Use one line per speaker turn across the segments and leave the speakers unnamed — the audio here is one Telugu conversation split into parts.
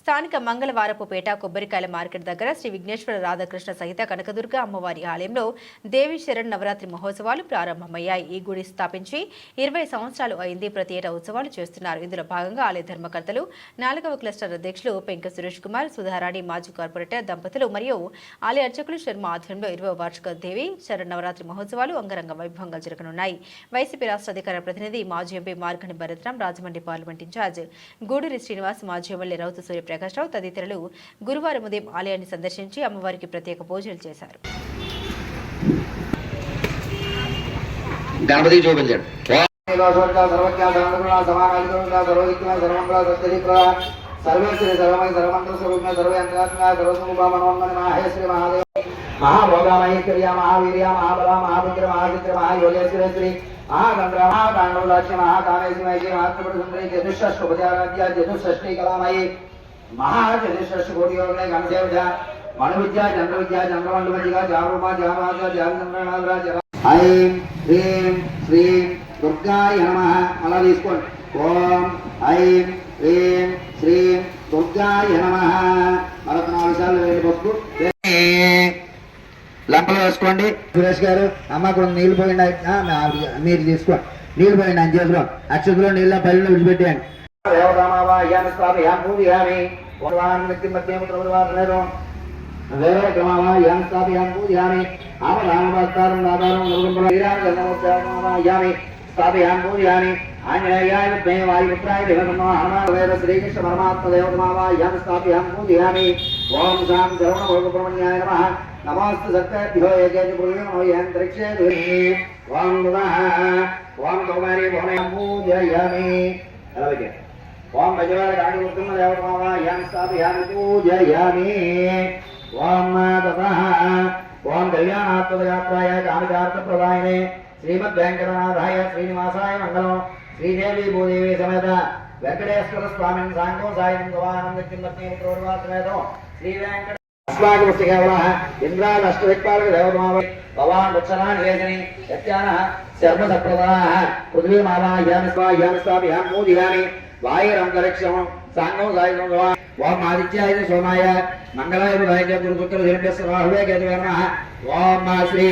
స్థానిక మంగళవారపుపేట కొబ్బరికాయల మార్కెట్ దగ్గర శ్రీ విఘ్నేశ్వర రాధాకృష్ణ సహిత కనకదుర్గ అమ్మవారి ఆలయంలో దేవి శరణ్ నవరాత్రి మహోత్సవాలు ప్రారంభమయ్యాయి. ఈ గుడి స్థాపించి ఇరవై సంవత్సరాలు అయింది. ప్రతి ఏటా ఉత్సవాలు చేస్తున్నారు. ఇందులో భాగంగా ఆలయ ధర్మకర్తలు నాలుగవ క్లస్టర్ అధ్యక్షులు పెంక సురేష్ కుమార్ సుధారాణి మాజీ కార్పొరేటర్ దంపతులు మరియు ఆలయ అర్చకులు శర్మ ఆధ్వర్యంలో ఇరవై వార్షిక దేవి శరణ్ నవరాత్రి మహోత్సవాలు అంగరంగ వైభవంగా జరగనున్నాయి. వైసీపీ రాష్ట్ర అధికార ప్రతినిధి మాజీ MP Margani Bharatram Rajahmundry parliament in charge Guduri Srinivas మాజీ ఎమ్మెల్యే రౌతు సూర్యప్రకాశ్రావు తదితరులు గురువారం ఉదయం ఆలయాన్ని సందర్శించి అమ్మవారికి ప్రత్యేక పూజలు చేశారు.
గణపతి చూపించండి.
సర్వేశ్వరి సర్వమై సర్వమంత్ర స్వరూప మహేశ్వరి మహాదేవ మహాభోగామహేశ్వర్య మహావీర్య మహాబల మహాపుత్ర మహాచిత్ర మహాయోగేశ్వరేశ్వరి మహాగంధ్ర మహాకాండోలాక్ష్య మహాకామేశ్వరి మహాత్మపుర సుందరి చతుష్షష్టుపచారాధ్య చతుష్షష్టి కళామయి మహాచతుష్షష్టి కోటి మన విద్య చంద్ర విద్య చంద్రమండలిగా జారూప జామాజ జాగచంద్రనాథ ఐం హ్రీం శ్రీం దుర్గాయ నమ అలా తీసుకోండి ఓం ఐం హ్రీం శ్రీం దుర్గాయ నమ మరొక నాలుగు సార్లు వేడి పసుపు లంపలు వేసుకోండి సురేష్ గారు అమ్మ కూడా నీళ్ళు పోయిండి మీరు తీసుకోండి నీళ్ళు పోయిండి అని చేసుకోండి అక్షతలో నీళ్ళ పల్లెలు విడిచిపెట్టాను దేవతామావాహ్యామి స్థాపయామి పూజయామి భగవాన్ వ్యక్తి మధ్య ప్రభువాసనేరం స్థాపయామి పూజయామి ఆమరామవస్తారం నాదారం నలుగుంపల స్థాపయామి పూజయామి ఆంజనేయాయ విద్మే వాయుపుత్రాయ దేవతమో హనుమాన్ శ్రీకృష్ణ పరమాత్మ దేవతమావాహ్యామి స్థాపయామి పూజయామి ఓం శాం శరవణ భోగప్రమణ్యాయ నమః నమోస్తు సత్యేభ్యో ఏకేజ ఓం ఓం కౌమారి పూజయామి అలాగే ఓం భజవార గాడి ఉత్తమ దేవతమావాహ్యాం స్థాపయామి పూజయామి ఓం తతః ఓం కళ్యాణాత్మయాత్రాయ కామికార్థప్రదాయనే శ్రీమద్ వెంకటనాథాయ శ్రీనివాసాయ మంగళం శ్రీదేవి భూదేవి సమేత వెంకటేశ్వర స్వామిని సాంగో సాయం గవానంద కిమ్మత్ని సమేతం శ్రీ వెంకట अस्माकमस्य केवलः इन्द्रादष्टदिक्पालक देवताः भवान् वत्सना निवेदने यत्यानः सर्वसप्रदाः पृथ्वीमावाह्यामि स्वाह्यामि स्थापयामि मोदियामि వాయురంగరక్షం సాంగం సాయుధం ఓం ఆదిత్యాయ సోమాయ మంగళాయ రాయక గురుపుత్ర హిరణ్యస్వాహువే గతివర్మ ఓం మా శ్రీ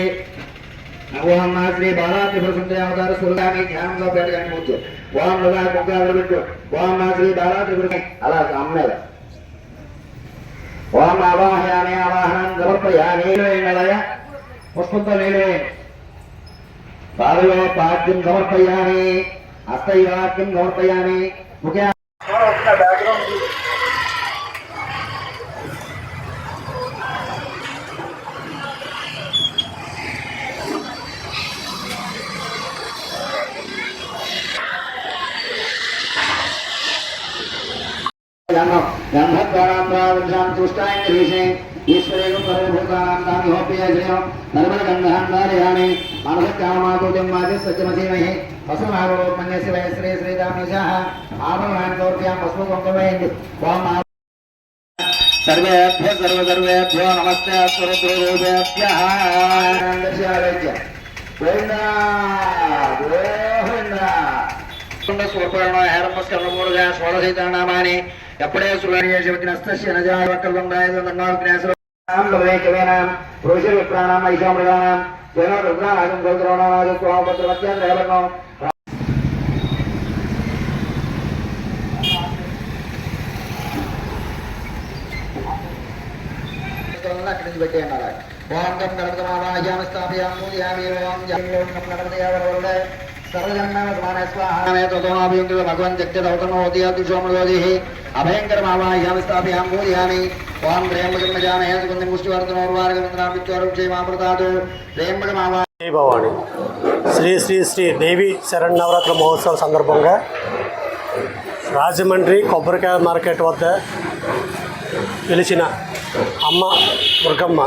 ఓం మా శ్రీ బాలాత్రిపుర సుందరావతార ఓం పెట్టు. ఓం మా శ్రీ అలా ఓం అవాహనం బాలలో పాద్యం ముఖ్య గంధద్వారాంధ్రావృక్షాం తుష్టాంగరీషే ఈశ్వరేణం ഈശ്വരനും സർവഭൂതാനന്ദാമി ഹോപ്പിയോ ധർമ്മഗന്ധഹാന്താരയാണി മാനസക്കാമാതോദ്യം മാതി സജ്ജമധീമഹി പശുമാരോപന്യസി വയശ്രീ ശ്രീരാമീശാ ആപമാനോർഭ്യാം പശു കൊങ്കമേന്ദു ഓം സർവേഭ്യ സർവസർവേഭ്യോ നമസ്തേ സ്വരൂപേഭ്യ ഗോവിന്ദ ഗോവിന്ദ സ്വപ്രണോ ഹേർമസ്കർണമൂർജ ഷോഡശീതനാമാനി స్వరూపేభ్యః గోవిందా గోవిందా స్వపరణ హేరమస్కరమూలుగా షోడశైతనామాని ఎప్పుడే సురేషవతినస్తస్య నజావకల్వందాయదన్నాగ్నేశ్వరాం పురుష విప్రాణాం ఐశామృగానాం జన రుద్రానాగం గౌద్రోణానాగ స్వాపత్రవత్యాన్ రేవర్ణం అక్కడి నుంచి పెట్టేయన్నారు ఓం గం గణపతమావాహ్యామ స్థాపయామి మూల్యామి ఓం జంగం గణపతయావరవరుడే సర్వజన్మ సమాన స్వాహామే తతోమాభియుంగ భగవన్ జగ్జదౌతమోదయాదిశోమయోధి అభయంకరమావాహ్యామి స్థాపయామి మూల్యామి ఓం త్రయంబకం నజామహే సుగంధం పుష్టివర్ధనోర్వారగమంత్రామిత్యోరుక్షేమామృతాతు త్రయంబకమావా
జై భవాని శ్రీ శ్రీ శ్రీ దేవి శరణ్ నవరాత్రి మహోత్సవం సందర్భంగా రాజమండ్రి కొబ్బరికాయ మార్కెట్ వద్ద పిలిచిన అమ్మ దుర్గమ్మ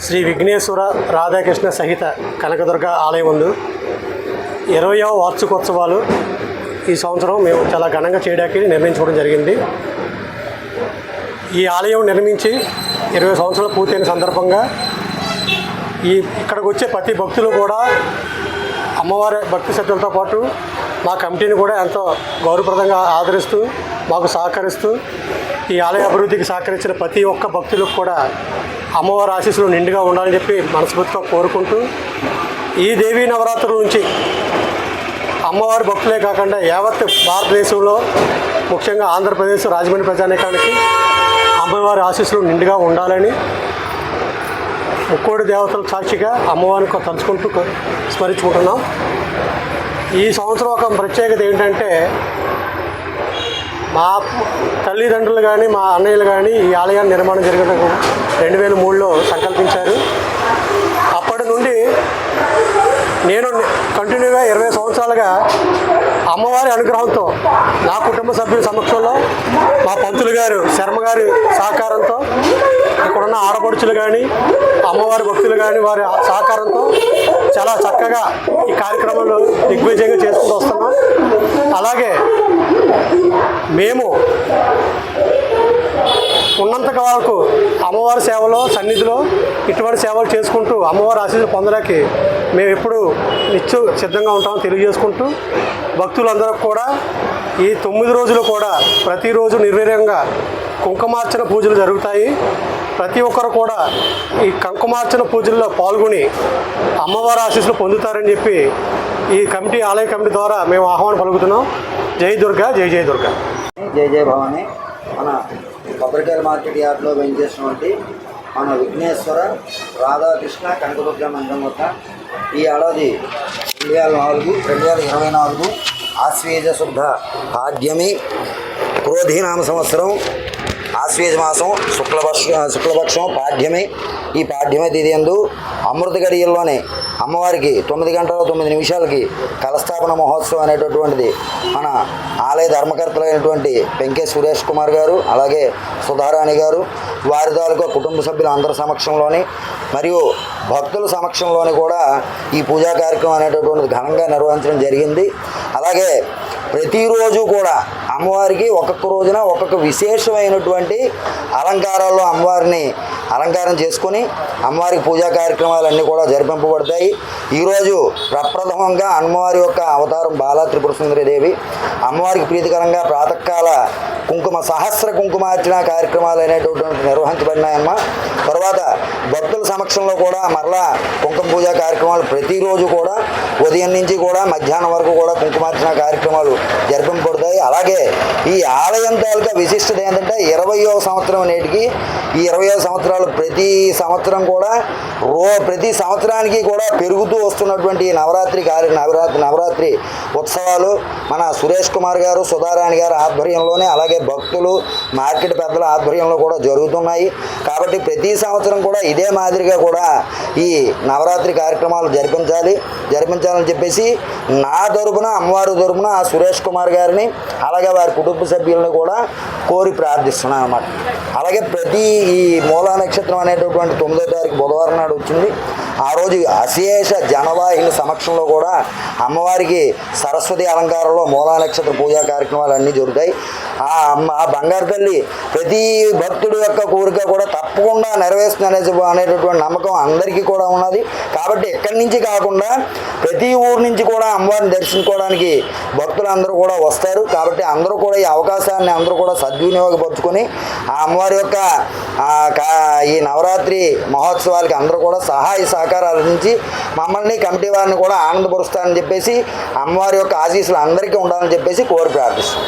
శ్రీ విఘ్నేశ్వర రాధాకృష్ణ సహిత కనకదుర్గ ఆలయం ముందు ఇరవయవ వార్షికోత్సవాలు ఈ సంవత్సరం మేము చాలా ఘనంగా చేయడానికి నిర్ణయించుకోవడం జరిగింది. ఈ ఆలయం నిర్మించి ఇరవై సంవత్సరాలు పూర్తయిన సందర్భంగా ఈ ఇక్కడికి వచ్చే ప్రతి భక్తులు కూడా అమ్మవారి భక్తి శ్రద్ధలతో పాటు మా కమిటీని కూడా ఎంతో గౌరవప్రదంగా ఆదరిస్తూ మాకు సహకరిస్తూ ఈ ఆలయ అభివృద్ధికి సహకరించిన ప్రతి ఒక్క భక్తులకు కూడా అమ్మవారి ఆశీస్సులు నిండుగా ఉండాలని చెప్పి మనస్ఫూర్తిగా కోరుకుంటూ ఈ దేవీ నవరాత్రుల నుంచి అమ్మవారి భక్తులే కాకుండా యావత్ భారతదేశంలో ముఖ్యంగా ఆంధ్రప్రదేశ్ రాజమండ్రి ప్రజానీకానికి అమ్మవారి ఆశీస్సులు నిండుగా ఉండాలని ముక్కోడి దేవతల సాక్షిగా అమ్మవారిని తలుచుకుంటూ స్మరించుకుంటున్నాం. ఈ సంవత్సరం ఒక ప్రత్యేకత ఏంటంటే మా తల్లిదండ్రులు కానీ మా అన్నయ్యలు కానీ ఈ ఆలయాన్ని నిర్మాణం జరిగిన రెండు వేల మూడులో సంకల్పించారు. అప్పటి నుండి నేను కంటిన్యూగా ఇరవై సంవత్సరాలుగా అమ్మవారి అనుగ్రహంతో నా కుటుంబ సభ్యుల సమక్షంలో మా పంతులు గారు శర్మ గారి సహకారంతో ఇక్కడున్న ఆడపడుచులు కానీ అమ్మవారి భక్తులు కానీ వారి సహకారంతో చాలా చక్కగా ఈ కార్యక్రమాలు దిగ్విజయంగా చేసుకుంటూ వస్తున్నాం. అలాగే మేము ఉన్నంత వరకు అమ్మవారి సేవలో సన్నిధిలో ఇటువంటి సేవలు చేసుకుంటూ అమ్మవారి ఆశీస్సులు పొందడానికి మేము ఎప్పుడు నిత్యం సిద్ధంగా ఉంటామని తెలియజేసుకుంటూ భక్తులందరూ కూడా ఈ తొమ్మిది రోజులు కూడా ప్రతిరోజు నిర్వీర్యంగా కుంకుమార్చన పూజలు జరుగుతాయి. ప్రతి ఒక్కరు కూడా ఈ కుంకుమార్చన పూజల్లో పాల్గొని అమ్మవారి ఆశీస్సులు పొందుతారని చెప్పి ఈ కమిటీ ఆలయ కమిటీ ద్వారా మేము ఆహ్వానం పలుకుతున్నాం. జై దుర్గా జై జై దుర్గా.
జై జయ భవాని. మన కొబ్బరికాయల మార్కెట్ యార్డ్లో వెంచేసినటువంటి మన విఘ్నేశ్వర రాధాకృష్ణ కనకదుర్గ మందిరం వద్ద ఈ ఏడాది రెండు వేల నాలుగు రెండు వేల ఇరవై నాలుగు ఆశ్వేజ శుద్ధ ఆద్యమి క్రోధీనామ సంవత్సరం ఆశ్వేజ మాసం శుక్లపక్ష శుక్లపక్షం పాడ్యమి ఈ పాఠ్యమ తిథి ఎందు అమృత గడియల్లోనే అమ్మవారికి తొమ్మిది గంటల తొమ్మిది నిమిషాలకి కలస్థాపన మహోత్సవం అనేటటువంటిది మన ఆలయ ధర్మకర్తలైనటువంటి వెంకే సురేష్ కుమార్ గారు అలాగే సుధారాణి గారు వారి తాలూకా కుటుంబ సభ్యుల అందరి సమక్షంలోని మరియు భక్తుల సమక్షంలోని కూడా ఈ పూజా కార్యక్రమం అనేటటువంటిది ఘనంగా నిర్వహించడం జరిగింది. అలాగే ప్రతిరోజు కూడా అమ్మవారికి ఒక్కొక్క రోజున ఒక్కొక్క విశేషమైనటువంటి అలంకారాల్లో అమ్మవారిని అలంకారం చేసుకుని అమ్మవారికి పూజా కార్యక్రమాలన్నీ కూడా జరిపింపబడతాయి. ఈరోజు ప్రప్రథమంగా అమ్మవారి యొక్క అవతారం బాలా త్రిపుర సుందరిదేవి అమ్మవారికి ప్రీతికరంగా ప్రాతకాల కుంకుమ సహస్ర కుంకుమార్చన కార్యక్రమాలు అనేటటువంటి నిర్వహించబడినాయమ్మ. తర్వాత సమక్షంలో కూడా మరలా కుంకుమ పూజ కార్యక్రమాలు ప్రతిరోజు కూడా ఉదయం నుంచి కూడా మధ్యాహ్నం వరకు కూడా కుంకుమార్చన కార్యక్రమాలు జరిపింపబడతాయి. అలాగే ఈ ఆలయం తాలూకా విశిష్టత ఏంటంటే ఇరవయో సంవత్సరం నేటికి ఈ ఇరవయో సంవత్సరాలు ప్రతి సంవత్సరం కూడా రో ప్రతి సంవత్సరానికి కూడా పెరుగుతూ వస్తున్నటువంటి నవరాత్రి కార్య నవరాత్రి నవరాత్రి ఉత్సవాలు మన సురేష్ కుమార్ గారు సుధారాణి గారు ఆధ్వర్యంలోనే అలాగే భక్తులు మార్కెట్ పెద్దల ఆధ్వర్యంలో కూడా జరుగుతున్నాయి. కాబట్టి ప్రతి సంవత్సరం కూడా ఇదే మాదిరిగా కూడా ఈ నవరాత్రి కార్యక్రమాలు జరిపించాలి. జరిపించాలని చెప్పేసి నా తరపున అమ్మవారి తరపున ఆ సురేష్ కుమార్ గారిని అలాగే వారి కుటుంబ సభ్యులను కూడా కోరి ప్రార్థిస్తున్నాను అన్నమాట. అలాగే ప్రతి ఈ మూలా నక్షత్రం అనేటటువంటి తొమ్మిదో తారీఖు బుధవారం నాడు వచ్చింది. ఆ రోజు అశేష జనవాహిని సమక్షంలో కూడా అమ్మవారికి సరస్వతి అలంకారంలో మూలా నక్షత్ర పూజా కార్యక్రమాలు అన్నీ జరుగుతాయి. ఆ అమ్మ ఆ బంగారు తల్లి ప్రతి భక్తుడి యొక్క కోరిక కూడా తప్పకుండా నెరవేరుస్తుంది అనేటటువంటి నమ్మకం అందరికీ కూడా ఉన్నది. కాబట్టి ఎక్కడి నుంచి కాకుండా ప్రతి ఊరు నుంచి కూడా అమ్మవారిని దర్శించుకోవడానికి భక్తులందరూ కూడా వస్తారు. కాబట్టి అందరూ కూడా ఈ అవకాశాన్ని అందరూ కూడా సద్వినియోగపరుచుకొని ఆ అమ్మవారి యొక్క ఈ నవరాత్రి మహోత్సవాలకి అందరూ కూడా సహాయ సహకారాల అందించి మమ్మల్ని కమిటీ వారిని కూడా ఆనందపరుస్తారని చెప్పేసి అమ్మవారి యొక్క ఆశీస్సులు అందరికీ ఉండాలని చెప్పేసి కోరి ప్రార్థిస్తాం